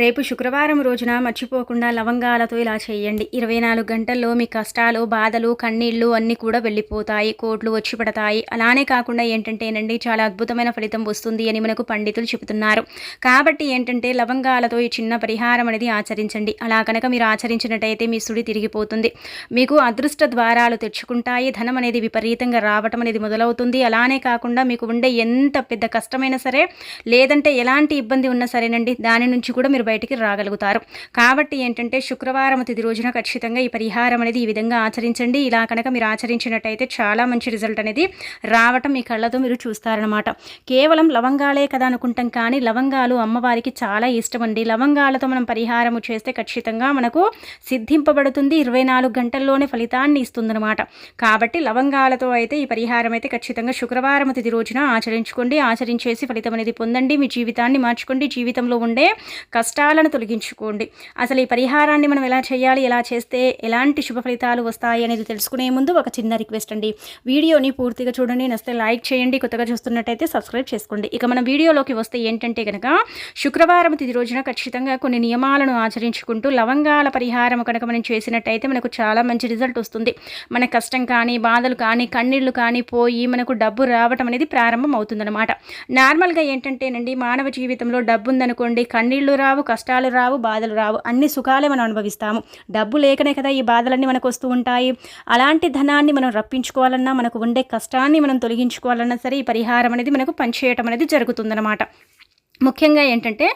రేపు శుక్రవారం రోజున మర్చిపోకుండా లవంగాలతో ఇలా చేయండి. ఇరవై నాలుగు గంటల్లో మీ కష్టాలు బాధలు కన్నీళ్ళు అన్నీ కూడా వెళ్ళిపోతాయి కోట్లు వచ్చి పడతాయి. అలానే కాకుండా ఏంటంటేనండి చాలా అద్భుతమైన ఫలితం వస్తుంది అని మనకు పండితులు చెబుతున్నారు. కాబట్టి ఏంటంటే లవంగాలతో ఈ చిన్న పరిహారం అనేది ఆచరించండి. అలా కనుక మీరు ఆచరించినట్టయితే మీ సుడి తిరిగిపోతుంది. మీకు అదృష్ట ద్వారాలు తెచ్చుకుంటాయి. ధనం అనేది విపరీతంగా రావటం అనేది మొదలవుతుంది. అలానే కాకుండా మీకు ఉండే ఎంత పెద్ద కష్టమైనా సరే లేదంటే ఎలాంటి ఇబ్బంది ఉన్నా సరేనండి దాని నుంచి కూడా మీరు బయటికి రాగలుగుతారు. కాబట్టి ఏంటంటే శుక్రవారం తిది రోజున ఖచ్చితంగా ఈ పరిహారం అనేది ఈ విధంగా ఆచరించండి. ఇలా కనుక మీరు ఆచరించినట్టయితే చాలా మంచి రిజల్ట్ అనేది రావటం మీ కళ్ళతో మీరు చూస్తారనమాట కేవలం లవంగాలే కదా అనుకుంటాం కానీ లవంగాలు అమ్మవారికి చాలా ఇష్టం అండి. లవంగాలతో మనం పరిహారము చేస్తే ఖచ్చితంగా మనకు సిద్ధింపబడుతుంది. ఇరవై నాలుగు గంటల్లోనే ఫలితాన్ని ఇస్తుందన్నమాట. కాబట్టి లవంగాలతో అయితే ఈ పరిహారం అయితే ఖచ్చితంగా శుక్రవారం తిది రోజున ఆచరించుకోండి. ఆచరించేసి ఫలితం అనేది పొందండి. మీ జీవితాన్ని మార్చుకోండి. జీవితంలో ఉండే కష్టాలను తొలగించుకోండి. అసలు ఈ పరిహారాన్ని మనం ఎలా చేయాలి ఎలా చేస్తే ఎలాంటి శుభ ఫలితాలు వస్తాయి అనేది తెలుసుకునే ముందు ఒక చిన్న రిక్వెస్ట్ అండి. వీడియోని పూర్తిగా చూడండి నస్తే లైక్ చేయండి కొత్తగా చూస్తున్నట్టయితే సబ్స్క్రైబ్ చేసుకోండి. ఇక మనం వీడియోలోకి వస్తే ఏంటంటే కనుక శుక్రవారం తిది రోజున ఖచ్చితంగా కొన్ని నియమాలను ఆచరించుకుంటూ లవంగాల పరిహారం కనుక మనం చేసినట్టయితే మనకు చాలా మంచి రిజల్ట్ వస్తుంది. మన కష్టం కానీ బాధలు కానీ కన్నీళ్ళు కానీ పోయి మనకు డబ్బు రావటం అనేది ప్రారంభం అవుతుందన్నమాట నార్మల్గా ఏంటంటేనండి మానవ జీవితంలో డబ్బు ఉందనుకోండి కన్నీళ్ళు రావు కష్టాలు రావు బాధలు రావు. అన్ని సుఖాలే మనం అనుభవిస్తాము. డబ్బు లేకనే కదా ఈ బాధలన్నీ మనకు వస్తూ ఉంటాయి. అలాంటి ధనాన్ని మనం రప్పించుకోవాలన్నా మనకు ఉండే కష్టాన్ని మనం తొలగించుకోవాలన్నా సరే ఈ పరిహారం అనేది మనకు పనిచేయటం అనేది జరుగుతుందన్నమాట. ముఖ్యంగా ఏంటంటే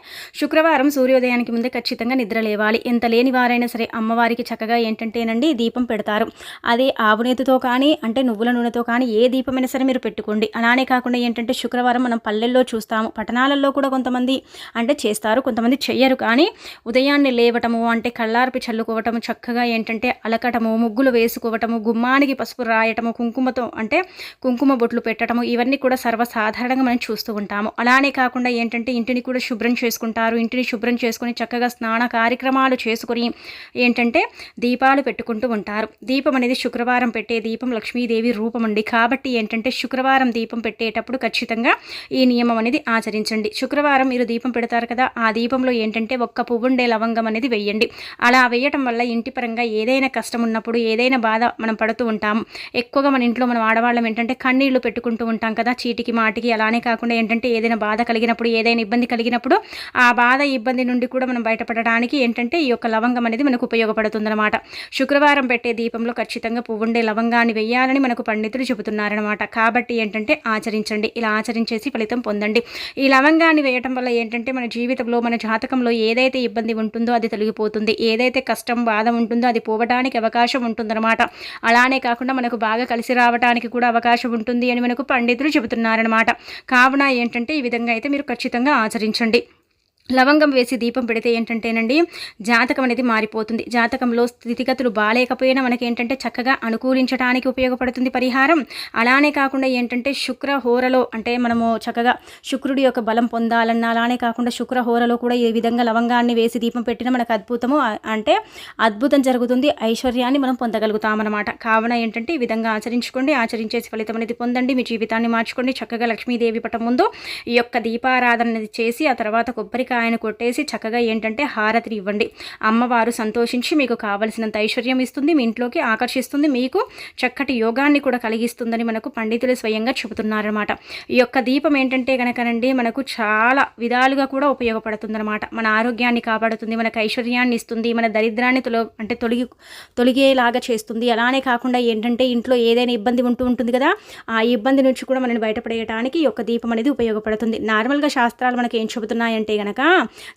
శుక్రవారం సూర్యోదయానికి ముందే ఖచ్చితంగా నిద్ర లేవాలి. ఎంత లేని వారైనా సరే అమ్మవారికి చక్కగా ఏంటంటేనండి దీపం పెడతారు. అది ఆవునేతితో కానీ అంటే నువ్వుల నూనెతో కానీ ఏ దీపమైనా సరే మీరు పెట్టుకోండి. అలానే కాకుండా ఏంటంటే శుక్రవారం మనం పల్లెల్లో చూస్తాము. పట్టణాలలో కూడా కొంతమంది అంటే చేస్తారు కొంతమంది చెయ్యరు. కానీ ఉదయాన్నే లేవటము అంటే కళ్ళార్పి చల్లుకోవటము చక్కగా ఏంటంటే అలకటము ముగ్గులు వేసుకోవటము గుమ్మానికి పసుపు రాయటము కుంకుమతో అంటే కుంకుమ బొట్లు పెట్టడము ఇవన్నీ కూడా సర్వసాధారణంగా మనం చూస్తూ ఉంటాము. అలానే కాకుండా ఏంటంటే ఇంటిని కూడా శుభ్రం చేసుకుంటారు. ఇంటిని శుభ్రం చేసుకుని చక్కగా స్నాన కార్యక్రమాలు చేసుకుని ఏంటంటే దీపాలు పెట్టుకుంటూ ఉంటారు. దీపం అనేది శుక్రవారం పెట్టే దీపం లక్ష్మీదేవి రూపం అండి. కాబట్టి ఏంటంటే శుక్రవారం దీపం పెట్టేటప్పుడు ఖచ్చితంగా ఈ నియమం అనేది ఆచరించండి. శుక్రవారం మీరు దీపం పెడతారు కదా ఆ దీపంలో ఏంటంటే ఒక్క పువ్వుండే లవంగం అనేది వెయ్యండి అలా వేయటం వల్ల ఇంటి పరంగా ఏదైనా కష్టం ఉన్నప్పుడు ఏదైనా బాధ మనం పడుతూ ఉంటాము ఎక్కువగా మన ఇంట్లో మనం ఆడవాళ్ళం ఏంటంటే కన్నీళ్ళు పెట్టుకుంటూ ఉంటాం కదా చీటికి మాటికి. అలానే కాకుండా ఏంటంటే ఏదైనా బాధ కలిగినప్పుడు ఏదైనా ఇబ్బంది కలిగినప్పుడు ఆ బాధ ఇబ్బంది నుండి కూడా మనం బయటపడడానికి ఏంటంటే ఈ యొక్క లవంగం అనేది మనకు ఉపయోగపడుతుందన్నమాట. శుక్రవారం పెట్టే దీపంలో ఖచ్చితంగా పువ్వుండే లవంగాన్ని వెయ్యాలని మనకు పండితులు చెబుతున్నారనమాట కాబట్టి ఏంటంటే ఆచరించండి. ఇలా ఆచరించేసి ఫలితం పొందండి. ఈ లవంగాన్ని వేయటం వల్ల ఏంటంటే మన జీవితంలో మన జాతకంలో ఏదైతే ఇబ్బంది ఉంటుందో అది తొలగిపోతుంది. ఏదైతే కష్టం బాధ ఉంటుందో అది పోవడానికి అవకాశం ఉంటుందన్నమాట. అలానే కాకుండా మనకు బాగా కలిసి రావడానికి కూడా అవకాశం ఉంటుంది అని మనకు పండితులు చెబుతున్నారనమాట కావున ఏంటంటే ఈ విధంగా అయితే మీరు ఖచ్చితంగా ఆచరించండి. లవంగం వేసి దీపం పెడితే ఏంటంటేనండి జాతకం అనేది మారిపోతుంది. జాతకంలో స్థితిగతులు బాగాలేకపోయినా మనకి ఏంటంటే చక్కగా అనుకూలించడానికి ఉపయోగపడుతుంది పరిహారం. అలానే కాకుండా ఏంటంటే శుక్ర హోరలో అంటే మనము చక్కగా శుక్రుడి యొక్క బలం పొందాలన్నా అలానే కాకుండా శుక్ర హోరలో కూడా ఈ విధంగా లవంగాన్ని వేసి దీపం పెట్టినా మనకు అద్భుతము అంటే అద్భుతం జరుగుతుంది. ఐశ్వర్యాన్ని మనం పొందగలుగుతామన్నమాట. కావున ఏంటంటే ఈ విధంగా ఆచరించుకోండి. ఆచరించేసి ఫలితం అనేది పొందండి. మీ జీవితాన్ని మార్చుకోండి. చక్కగా లక్ష్మీదేవి పటం ముందు ఈ యొక్క దీపారాధన అనేది చేసి ఆ తర్వాత కొబ్బరికాయ ఆయన కొట్టేసి చక్కగా ఏంటంటే హారతిని ఇవ్వండి. అమ్మవారు సంతోషించి మీకు కావలసినంత ఐశ్వర్యం ఇస్తుంది మీ ఇంట్లోకి ఆకర్షిస్తుంది మీకు చక్కటి యోగాన్ని కూడా కలిగిస్తుందని మనకు పండితులు స్వయంగా చెబుతున్నారనమాట ఈ యొక్క దీపం ఏంటంటే కనుకనండి మనకు చాలా విధాలుగా కూడా ఉపయోగపడుతుందన్నమాట. మన ఆరోగ్యాన్ని కాపాడుతుంది మనకు ఐశ్వర్యాన్ని ఇస్తుంది మన దరిద్రాన్ని తొల అంటే తొలగి తొలగేలాగా చేస్తుంది. అలానే కాకుండా ఏంటంటే ఇంట్లో ఏదైనా ఇబ్బంది ఉంటూ ఉంటుంది కదా ఆ ఇబ్బంది నుంచి కూడా మనని బయటపడేయడానికి ఈ యొక్క దీపం అనేది ఉపయోగపడుతుంది. నార్మల్గా శాస్త్రాలు మనకి ఏం చెబుతున్నాయంటే కనుక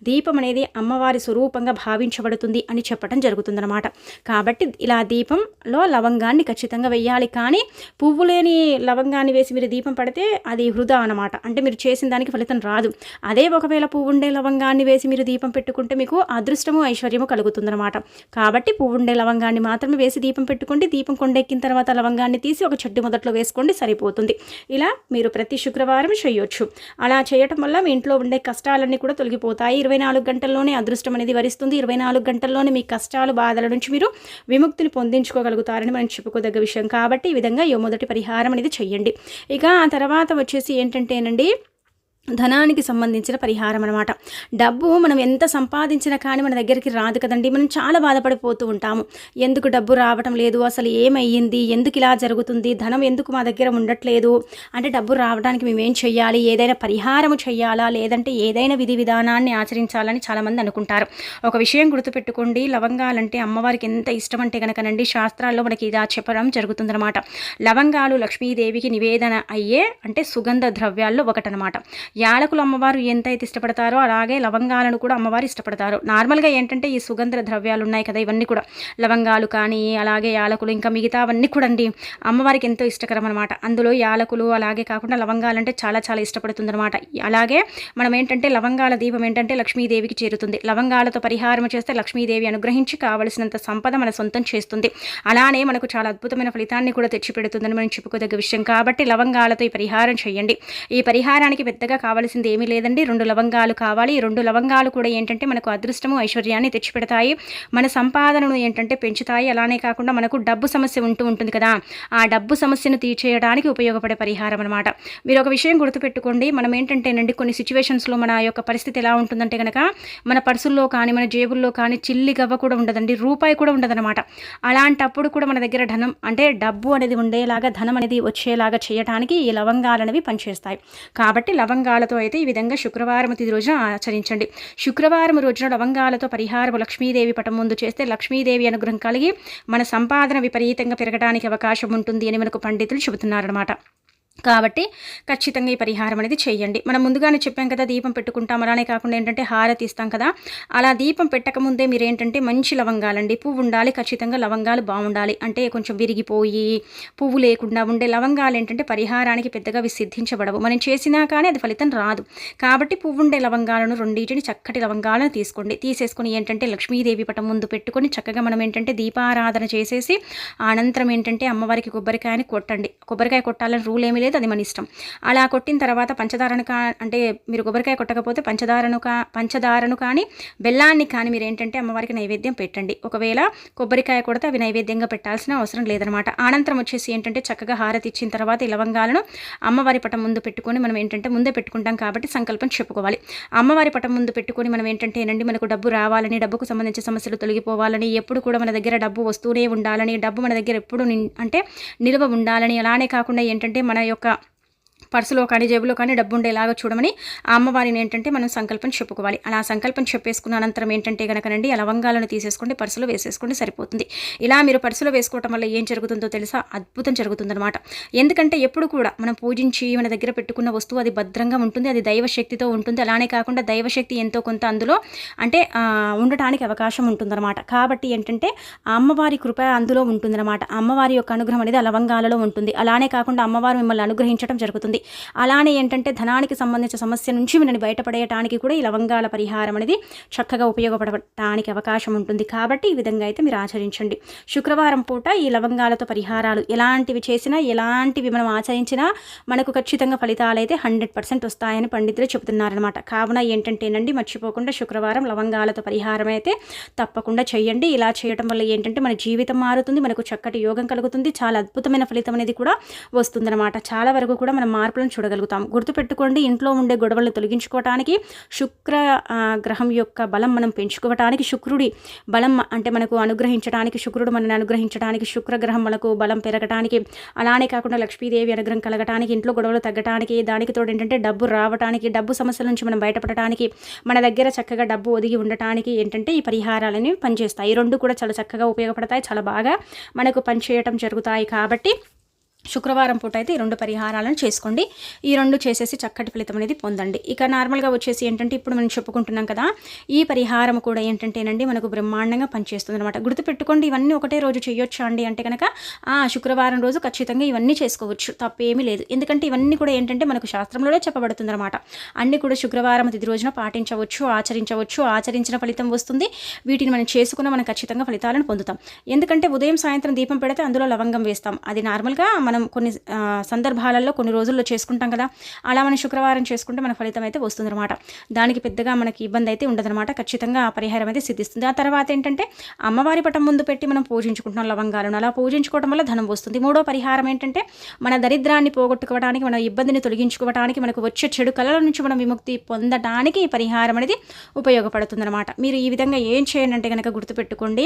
దీపం అనేది అమ్మవారి స్వరూపంగా భావించబడుతుంది అని చెప్పడం జరుగుతుందన్నమాట. కాబట్టి ఇలా దీపంలో లవంగాన్ని ఖచ్చితంగా వెయ్యాలి. కానీ పువ్వు లేని లవంగాన్ని వేసి మీరు దీపం పడితే అది వృధా అనమాట అంటే మీరు చేసిన దానికి ఫలితం రాదు. అదే ఒకవేళ పువ్వు ఉండే లవంగాన్ని వేసి మీరు దీపం పెట్టుకుంటే మీకు అదృష్టము ఐశ్వర్యము కలుగుతుందన్నమాట. కాబట్టి పువ్వు ఉండే లవంగాన్ని మాత్రమే వేసి దీపం పెట్టుకోండి. దీపం కొండెక్కిన తర్వాత లవంగాన్ని తీసి ఒక చెట్టు మొదట్లో వేసుకోండి. సరిపోతుంది. ఇలా మీరు ప్రతి శుక్రవారం చేయొచ్చు. అలా చేయటం వల్ల మీ ఇంట్లో ఉండే కష్టాలన్నీ కూడా తొలగిపోతాయి. ఇరవై నాలుగు గంటల్లోనే అదృష్టం అనేది వరిస్తుంది. ఇరవై నాలుగు గంటల్లోనే మీ కష్టాలు బాధల నుంచి మీరు విముక్తిని పొందించుకోగలుగుతారని మనం చెప్పుకోదగ్గ విషయం. కాబట్టి ఈ విధంగా ఈ మొదటి పరిహారం అనేది చెయ్యండి. ఇక ఆ తర్వాత వచ్చేసి ఏంటంటేనండి ధనానికి సంబంధించిన పరిహారం అనమాట డబ్బు మనం ఎంత సంపాదించినా కానీ మన దగ్గరికి రాదు కదండి. మనం చాలా బాధపడిపోతూ ఉంటాము. ఎందుకు డబ్బు రావటం లేదు? అసలు ఏమయ్యింది? ఎందుకు ఇలా జరుగుతుంది? ధనం ఎందుకు మా దగ్గర ఉండట్లేదు? అంటే డబ్బు రావడానికి మేమేం చెయ్యాలి? ఏదైనా పరిహారము చెయ్యాలా? లేదంటే ఏదైనా విధి విధానాన్ని ఆచరించాలని చాలామంది అనుకుంటారు. ఒక విషయం గుర్తుపెట్టుకోండి. లవంగాలంటే అమ్మవారికి ఎంత ఇష్టం అంటే కనుకనండి శాస్త్రాల్లో మనకి ఇలా చెప్పడం జరుగుతుందన్నమాట. లవంగాలు లక్ష్మీదేవికి నివేదన అయ్యే అంటే సుగంధ ద్రవ్యాల్లో ఒకటనమాట యాలకులు అమ్మవారు ఎంతైతే ఇష్టపడతారో అలాగే లవంగాలను కూడా అమ్మవారు ఇష్టపడతారు. నార్మల్గా ఏంటంటే ఈ సుగంధ ద్రవ్యాలు ఉన్నాయి కదా ఇవన్నీ కూడా. లవంగాలు కానీ అలాగే యాలకులు ఇంకా మిగతావన్నీ కూడా అండి అమ్మవారికి ఎంతో ఇష్టకరం అనమాట అందులో యాలకులు అలాగే కాకుండా లవంగాలు అంటే చాలా చాలా ఇష్టపడుతుంది అనమాట అలాగే మనం ఏంటంటే లవంగాల దీపం ఏంటంటే లక్ష్మీదేవికి చేరుతుంది. లవంగాలతో పరిహారం చేస్తే లక్ష్మీదేవి అనుగ్రహించి కావలసినంత సంపద మన సొంతం చేస్తుంది. అలానే మనకు చాలా అద్భుతమైన ఫలితాన్ని కూడా తెచ్చిపెడుతుందని మనం చెప్పుకోదగ్గ విషయం. కాబట్టి లవంగాలతో ఈ పరిహారం చేయండి. ఈ పరిహారానికి పెద్దగా కావాల్సింది ఏమీ లేదండి. రెండు లవంగాలు కావాలి. ఈ రెండు లవంగాలు కూడా ఏంటంటే మనకు అదృష్టము ఐశ్వర్యాన్ని తెచ్చిపెడతాయి. మన సంపాదనను ఏంటంటే పెంచుతాయి. అలానే కాకుండా మనకు డబ్బు సమస్య ఉంటూ ఉంటుంది కదా. ఆ డబ్బు సమస్యను తీర్చేయడానికి ఉపయోగపడే పరిహారం అనమాట మీరు ఒక విషయం గుర్తుపెట్టుకోండి. మనం ఏంటంటేనండి కొన్ని సిచ్యువేషన్స్లో మన యొక్క పరిస్థితి ఎలా ఉంటుందంటే కనుక మన పర్సుల్లో కానీ మన జేబుల్లో కానీ చిల్లి గవ్వ కూడా ఉండదండి. రూపాయి కూడా ఉండదన్నమాట. అలాంటప్పుడు కూడా మన దగ్గర ధనం అంటే డబ్బు అనేది ఉండేలాగా ధనం అనేది వచ్చేలాగా చేయడానికి ఈ లవంగాలు అనేవి పనిచేస్తాయి. కాబట్టి లవంగాలతో అయితే ఈ విధంగా శుక్రవారం తిది రోజున ఆచరించండి. శుక్రవారం రోజున లవంగాలతో పరిహారం లక్ష్మీదేవి పటం ముందు చేస్తే లక్ష్మీదేవి అనుగ్రహం కలిగి మన సంపాదన విపరీతంగా పెరగడానికి అవకాశం ఉంటుంది అని మనకు పండితులు చెబుతున్నారన్నమాట. కాబట్టి ఖచ్చితంగా ఈ పరిహారం అనేది చేయండి. మనం ముందుగానే చెప్పాం కదా దీపం పెట్టుకుంటాం. అలానే కాకుండా ఏంటంటే హారతి ఇస్తాం కదా. అలా దీపం పెట్టకముందే మీరు ఏంటంటే మంచి లవంగాలండి. పువ్వు ఉండాలి ఖచ్చితంగా లవంగాలు బాగుండాలి. అంటే కొంచెం విరిగిపోయి పువ్వు లేకుండా ఉండే లవంగాలు ఏంటంటే పరిహారానికి పెద్దగా అవి సిద్ధించబడవు. మనం చేసినా కానీ అది ఫలితం రాదు. కాబట్టి పువ్వు ఉండే లవంగాలను రెండింటిని చక్కటి లవంగాలను తీసుకోండి. తీసేసుకొని ఏంటంటే లక్ష్మీదేవి పటం ముందు పెట్టుకొని చక్కగా మనం ఏంటంటే దీపారాధన చేసేసి అనంతరం ఏంటంటే అమ్మవారికి కొబ్బరికాయని కొట్టండి. కొబ్బరికాయ కొట్టాలని రూల్ ఏమి లేదు అది మన ఇష్టం. అలా కొట్టిన తర్వాత పంచదారను కా అంటే మీరు కొబ్బరికాయ కొట్టకపోతే పంచదారను కా పంచదారను కానీ బెల్లాన్ని కానీ మీరు ఏంటంటే అమ్మవారికి నైవేద్యం పెట్టండి. ఒకవేళ కొబ్బరికాయ కొడితే అవి నైవేద్యంగా పెట్టాల్సిన అవసరం లేదనమాట. అనంతరం వచ్చేసి ఏంటంటే చక్కగా హారతి ఇచ్చిన తర్వాత ఈ లవంగాలను అమ్మవారి పటం ముందు పెట్టుకొని మనం ఏంటంటే ముందే పెట్టుకుంటాం కాబట్టి సంకల్పం చెప్పుకోవాలి. అమ్మవారి పటం ముందు పెట్టుకొని మనం ఏంటంటే ఏనండి మనకు డబ్బు రావాలని డబ్బుకు సంబంధించిన సమస్యలు తొలగిపోవాలని ఎప్పుడు కూడా మన దగ్గర డబ్బు వస్తూనే ఉండాలని డబ్బు మన దగ్గర ఎప్పుడు అంటే నిల్వ ఉండాలని అలానే కాకుండా ఏంటంటే మన యొక్క పర్సులో కానీ జేబులో కానీ డబ్బు ఉండేలాగా చూడమని ఆ అమ్మవారిని ఏంటంటే మనం సంకల్పం చెప్పుకోవాలి. అలా సంకల్పం చెప్పేసుకున్న అనంతరం ఏంటంటే కనుకనండి ఆ లవంగాలను తీసేసుకోండి పర్సులో వేసేసుకోండి సరిపోతుంది. ఇలా మీరు పర్సులో వేసుకోవటం వల్ల ఏం జరుగుతుందో తెలుసా? అద్భుతం జరుగుతుందనమాట ఎందుకంటే ఎప్పుడు కూడా మనం పూజించి మన దగ్గర పెట్టుకున్న వస్తువు అది భద్రంగా ఉంటుంది అది దైవశక్తితో ఉంటుంది. అలానే కాకుండా దైవశక్తి ఎంతో కొంత అందులో అంటే ఉండటానికి అవకాశం ఉంటుందన్నమాట. కాబట్టి ఏంటంటే అమ్మవారి కృప అందులో ఉంటుందన్నమాట. అమ్మవారి యొక్క అనుగ్రహం అనేది ఆ లవంగాలలో ఉంటుంది. అలానే కాకుండా అమ్మవారు మిమ్మల్ని అనుగ్రహించడం జరుగుతుంది. అలానే ఏంటంటే ధనానికి సంబంధించిన సమస్య నుంచి మనని బయటపడేయటానికి కూడా ఈ లవంగాల పరిహారం అనేది చక్కగా ఉపయోగపడటానికి అవకాశం ఉంటుంది. కాబట్టి ఈ విధంగా అయితే మీరు ఆచరించండి. శుక్రవారం పూట ఈ లవంగాలతో పరిహారాలు ఎలాంటివి చేసినా ఎలాంటివి మనం ఆచరించినా మనకు ఖచ్చితంగా ఫలితాలు అయితే హండ్రెడ్ పర్సెంట్ వస్తాయని పండితులు చెబుతున్నారనమాట కావున ఏంటంటేనండి మర్చిపోకుండా శుక్రవారం లవంగాలతో పరిహారం అయితే తప్పకుండా చేయండి. ఇలా చేయడం వల్ల ఏంటంటే మన జీవితం మారుతుంది మనకు చక్కటి యోగం కలుగుతుంది చాలా అద్భుతమైన ఫలితం అనేది కూడా వస్తుందన్నమాట. చాలా వరకు కూడా మనం మార్పులను చూడగలుగుతాం. గుర్తుపెట్టుకోండి ఇంట్లో ఉండే గొడవలను తొలగించుకోవటానికి శుక్ర గ్రహం యొక్క బలం మనం పెంచుకోవటానికి శుక్రుడి బలం అంటే మనకు అనుగ్రహించడానికి శుక్రుడు మనల్ని అనుగ్రహించడానికి శుక్రగ్రహం మనకు బలం పెరగటానికి అలానే కాకుండా లక్ష్మీదేవి అనుగ్రహం కలగటానికి ఇంట్లో గొడవలు తగ్గటానికి దానికి తోడు ఏంటంటే డబ్బు రావటానికి డబ్బు సమస్యల నుంచి మనం బయటపడటానికి మన దగ్గర చక్కగా డబ్బు ఒదిగి ఉండటానికి ఏంటంటే ఈ పరిహారాలని పనిచేస్తాయి. ఈ రెండు కూడా చాలా చక్కగా ఉపయోగపడతాయి చాలా బాగా మనకు పనిచేయటం జరుగుతాయి కాబట్టి శుక్రవారం పూట అయితే ఈ రెండు పరిహారాలను చేసుకోండి. ఈ రెండు చేసేసి చక్కటి ఫలితం అనేది పొందండి. ఇక నార్మల్గా వచ్చేసి ఏంటంటే ఇప్పుడు మనం చెప్పుకుంటున్నాం కదా ఈ పరిహారం కూడా ఏంటంటేనండి మనకు బ్రహ్మాండంగా పనిచేస్తుంది అనమాట గుర్తుపెట్టుకోండి ఇవన్నీ ఒకటే రోజు చేయొచ్చా అండి అంటే కనుక ఆ శుక్రవారం రోజు ఖచ్చితంగా ఇవన్నీ చేసుకోవచ్చు. తప్పేమీ లేదు. ఎందుకంటే ఇవన్నీ కూడా ఏంటంటే మనకు శాస్త్రంలోనే చెప్పబడుతుంది అనమాట అన్నీ కూడా శుక్రవారం తిది రోజున పాటించవచ్చు ఆచరించవచ్చు ఆచరించిన ఫలితం వస్తుంది. వీటిని మనం చేసుకున్న మనం ఖచ్చితంగా ఫలితాలను పొందుతాం. ఎందుకంటే ఉదయం సాయంత్రం దీపం పెడితే అందులో లవంగం వేస్తాం. అది నార్మల్గా మనం కొన్ని సందర్భాలలో కొన్ని రోజుల్లో చేసుకుంటాం కదా అలా మనం శుక్రవారం చేసుకుంటే మన ఫలితం అయితే వస్తుందన్నమాట. దానికి పెద్దగా మనకి ఇబ్బంది అయితే ఉండదన్నమాట. ఖచ్చితంగా ఆ పరిహారం అయితే సిద్ధిస్తుంది. ఆ తర్వాత ఏంటంటే అమ్మవారి పటం ముందు పెట్టి మనం పూజించుకుంటున్నాం లవంగాలను. అలా పూజించుకోవడం వల్ల ధనం వస్తుంది. మూడో పరిహారం ఏంటంటే మన దరిద్రాన్ని పోగొట్టుకోవడానికి మన ఇబ్బందిని తొలగించుకోవడానికి మనకు వచ్చే చెడు కళల నుంచి మనం విముక్తి పొందడానికి ఈ పరిహారం అనేది ఉపయోగపడుతుందన్నమాట. మీరు ఈ విధంగా ఏం చేయండి అంటే కనుక గుర్తుపెట్టుకోండి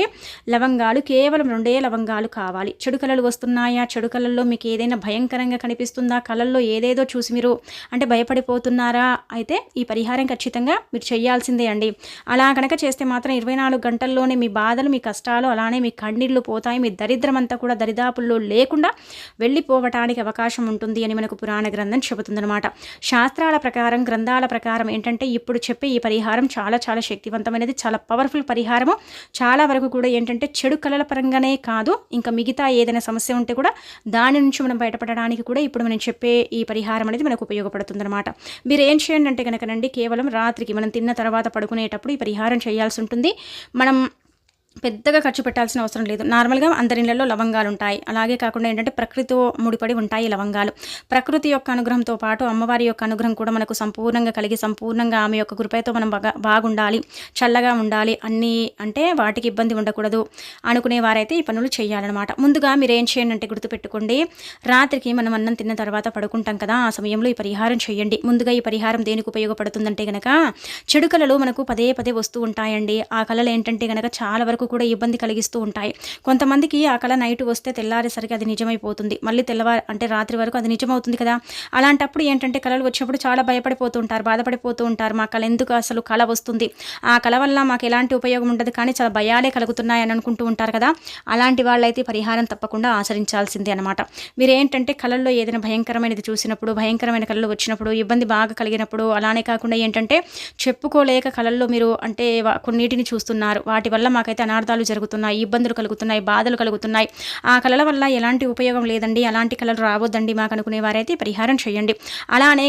లవంగాలు కేవలం రెండే లవంగాలు కావాలి. చెడు కళలు వస్తున్నాయా? చెడు కళల్లో మీకు ఏదైనా భయంకరంగా కనిపిస్తుందా? కళల్లో ఏదేదో చూసి మీరు అంటే భయపడిపోతున్నారా? అయితే ఈ పరిహారం ఖచ్చితంగా మీరు చేయాల్సిందే అండి. అలా కనుక చేస్తే మాత్రం ఇరవై నాలుగు గంటల్లోనే మీ బాధలు మీ కష్టాలు అలానే మీ కన్నీళ్ళు పోతాయి. మీ దరిద్రం అంతా కూడా దరిదాపుల్లో లేకుండా వెళ్ళిపోవటానికి అవకాశం ఉంటుంది అని మనకు పురాణ గ్రంథం చెబుతుందన్నమాట. శాస్త్రాల ప్రకారం గ్రంథాల ప్రకారం ఏంటంటే ఇప్పుడు చెప్పే ఈ పరిహారం చాలా చాలా శక్తివంతమైనది చాలా పవర్ఫుల్ పరిహారము. చాలా వరకు కూడా ఏంటంటే చెడు కళల పరంగానే కాదు ఇంకా మిగతా ఏదైనా సమస్య ఉంటే కూడా దాని నుంచి మనం బయటపడడానికి కూడా ఇప్పుడు మనం చెప్పే ఈ పరిహారం అనేది మనకు ఉపయోగపడుతుందన్నమాట. మీరు ఏం చేయండి అంటే కనుకనండి కేవలం రాత్రికి మనం తిన్న తర్వాత పడుకునేటప్పుడు ఈ పరిహారం చేయాల్సి ఉంటుంది. మనం పెద్దగా ఖర్చు పెట్టాల్సిన అవసరం లేదు. నార్మల్గా అందరి ఇళ్ళలో లవంగాలు ఉంటాయి. అలాగే కాకుండా ఏంటంటే ప్రకృతితో ముడిపడి ఉంటాయి ఈ లవంగాలు. ప్రకృతి యొక్క అనుగ్రహంతో పాటు అమ్మవారి యొక్క అనుగ్రహం కూడా మనకు సంపూర్ణంగా కలిగి సంపూర్ణంగా ఆమె యొక్క కృపయతో మనం బాగా బాగుండాలి. చల్లగా ఉండాలి. అన్నీ అంటే వాటికి ఇబ్బంది ఉండకూడదు అనుకునే వారైతే ఈ పనులు చేయాలన్నమాట. ముందుగా మీరు ఏం చేయండి అంటే గుర్తుపెట్టుకోండి. రాత్రికి మనం అన్నం తిన్న తర్వాత పడుకుంటాం కదా ఆ సమయంలో ఈ పరిహారం చేయండి. ముందుగా ఈ పరిహారం దేనికి ఉపయోగపడుతుందంటే గనక చెడు కళలు మనకు పదే పదే వస్తూ ఉంటాయండి. ఆ కళలు ఏంటంటే గనక చాలా వరకు కూడా ఇబ్బంది కలిగిస్తూ ఉంటాయి. కొంతమందికి ఆ కళ నైట్ వస్తే తెల్లారేసరికి అది నిజమైపోతుంది. మళ్ళీ తెల్లవారు అంటే రాత్రి వరకు అది నిజమవుతుంది కదా. అలాంటప్పుడు ఏంటంటే కళలు వచ్చినప్పుడు చాలా భయపడిపోతూ ఉంటారు బాధపడిపోతూ ఉంటారు. మా కళ ఎందుకు అసలు కళ వస్తుంది? ఆ కళ వల్ల మాకు ఎలాంటి ఉపయోగం ఉండదు కానీ చాలా భయాలే కలుగుతున్నాయి అని అనుకుంటూ ఉంటారు కదా. అలాంటి వాళ్ళైతే పరిహారం తప్పకుండా ఆచరించాల్సిందే అనమాట మీరు ఏంటంటే కళల్లో ఏదైనా భయంకరమైనది చూసినప్పుడు భయంకరమైన కళలు వచ్చినప్పుడు ఇబ్బంది బాగా కలిగినప్పుడు అలానే కాకుండా ఏంటంటే చెప్పుకోలేక కళల్లో మీరు అంటే కొన్నిటిని చూస్తున్నారు. వాటి వల్ల మాకైతే అనార్థాలు జరుగుతున్నాయి ఇబ్బందులు కలుగుతున్నాయి బాధలు కలుగుతున్నాయి. ఆ కళల వల్ల ఎలాంటి ఉపయోగం లేదండి అలాంటి కళలు రావద్దండి మాకు అనుకునే వారైతే పరిహారం చేయండి. అలానే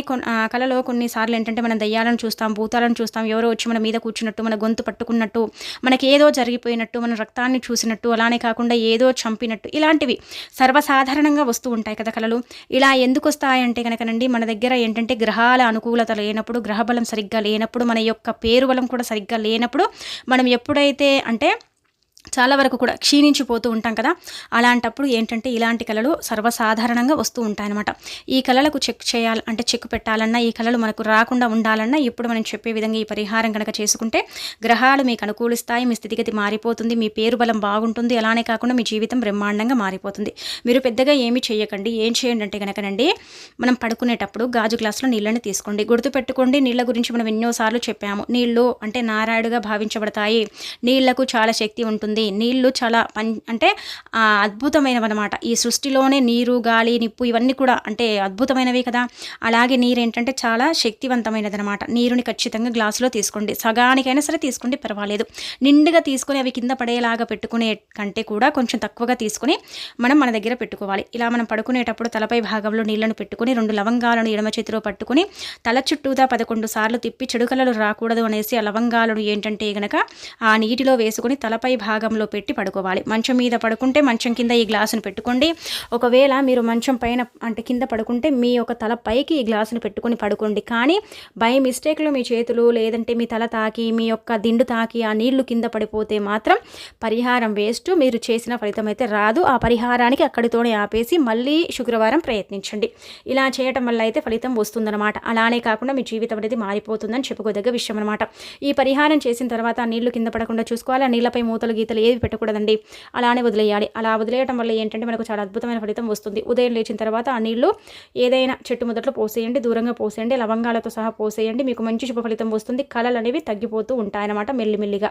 కళలో కొన్నిసార్లు ఏంటంటే మనం దయ్యాలను చూస్తాం భూతాలను చూస్తాం ఎవరో వచ్చి మన మీద కూర్చున్నట్టు మన గొంతు పట్టుకున్నట్టు మనకి ఏదో జరిగిపోయినట్టు మన రక్తాన్ని చూసినట్టు అలానే కాకుండా ఏదో చంపినట్టు ఇలాంటివి సర్వసాధారణంగా వస్తూ ఉంటాయి కదా కళలు. ఇలా ఎందుకు వస్తాయంటే కనుకనండి మన దగ్గర ఏంటంటే గ్రహాల అనుకూలత లేనప్పుడు గ్రహబలం సరిగ్గా లేనప్పుడు మన యొక్క పేరు బలం కూడా సరిగ్గా లేనప్పుడు మనం ఎప్పుడైతే అంటే చాలా వరకు కూడా క్షీణించిపోతూ ఉంటాం కదా. అలాంటప్పుడు ఏంటంటే ఇలాంటి కళలు సర్వసాధారణంగా వస్తూ ఉంటాయన్నమాట. ఈ కళలకు చెక్ చేయాలి అంటే చెక్ పెట్టాలన్నా ఈ కళలు మనకు రాకుండా ఉండాలన్నా ఇప్పుడు మనం చెప్పే విధంగా ఈ పరిహారం కనుక చేసుకుంటే గ్రహాలు మీకు అనుకూలిస్తాయి మీ స్థితిగతి మారిపోతుంది మీ పేరు బలం బాగుంటుంది. అలానే కాకుండా మీ జీవితం బ్రహ్మాండంగా మారిపోతుంది. మీరు పెద్దగా ఏమి చేయకండి ఏం చేయండి అంటే కనుకనండి మనం పడుకునేటప్పుడు గాజు గ్లాసులో నీళ్ళని తీసుకోండి. గుర్తుపెట్టుకోండి నీళ్ళ గురించి మనం ఎన్నోసార్లు చెప్పాము. నీళ్ళు అంటే నారాయుడుగా భావించబడతాయి. నీళ్ళకు చాలా శక్తి ఉంటుంది. నీళ్ళు చాలా పం అంటే ఆ, అద్భుతమైనవన్నమాట. ఈ సృష్టిలోనే నీరు గాలి నిప్పు ఇవన్నీ కూడా అంటే అద్భుతమైనవి కదా. అలాగే నీరు ఏంటంటే చాలా శక్తివంతమైనది అనమాట నీరుని ఖచ్చితంగా గ్లాసులో తీసుకోండి. సగానికైనా సరే తీసుకోండి పర్వాలేదు. నిండుగా తీసుకొని అవి కింద పడేలాగా పెట్టుకునే కంటే కూడా కొంచెం తక్కువగా తీసుకొని మనం మన దగ్గర పెట్టుకోవాలి. ఇలా మనం పడుకునేటప్పుడు తలపై భాగంలో నీళ్ళను పెట్టుకొని రెండు లవంగాలను ఎడమ చేతిలో పట్టుకొని తల చుట్టూదా పదకొండు సార్లు తిప్పి చెడుకలలు రాకూడదు అనేసి ఆ లవంగాలను ఏంటంటే గనక ఆ నీటిలో వేసుకుని తలపై భాగం భాగంలో పెట్టి పడుకోవాలి. మంచం మీద పడుకుంటే మంచం కింద ఈ గ్లాసును పెట్టుకోండి. ఒకవేళ మీరు మంచం పైన అంటే కింద పడుకుంటే మీ యొక్క తల పైకి ఈ గ్లాసును పెట్టుకొని పడుకోండి. కానీ బై మిస్టేక్లో మీ చేతులు లేదంటే మీ తల తాకి మీ యొక్క దిండు తాకి ఆ నీళ్ళు కింద పడిపోతే మాత్రం పరిహారం వేస్ట్. మీరు చేసిన ఫలితం అయితే రాదు. ఆ పరిహారానికి అక్కడితోనే ఆపేసి మళ్ళీ శుక్రవారం ప్రయత్నించండి. ఇలా చేయటం వల్ల అయితే ఫలితం వస్తుందన్నమాట. అలానే కాకుండా మీ జీవితం అనేది మారిపోతుందని చెప్పుకోదగ్గ విషయం అనమాట ఈ పరిహారం చేసిన తర్వాత ఆ నీళ్ళు కింద పడకుండా చూసుకోవాలి. ఆ నీళ్ళపై మూతలు గీతలు ఏవి పెట్టకూడదండి. అలానే వదిలేయాలి. అలా వదిలేయటం వల్ల ఏంటంటే మనకు చాలా అద్భుతమైన ఫలితం వస్తుంది. ఉదయం లేచిన తర్వాత ఆ నీళ్ళు ఏదైనా చెట్టు మొదట్లో పోసేయండి. దూరంగా పోసేయండి. లవంగాలతో సహా పోసేయండి. మీకు మంచి శుభ ఫలితం వస్తుంది. కళలు అనేవి తగ్గిపోతూ ఉంటాయన్నమాట మెల్లిమెల్లిగా.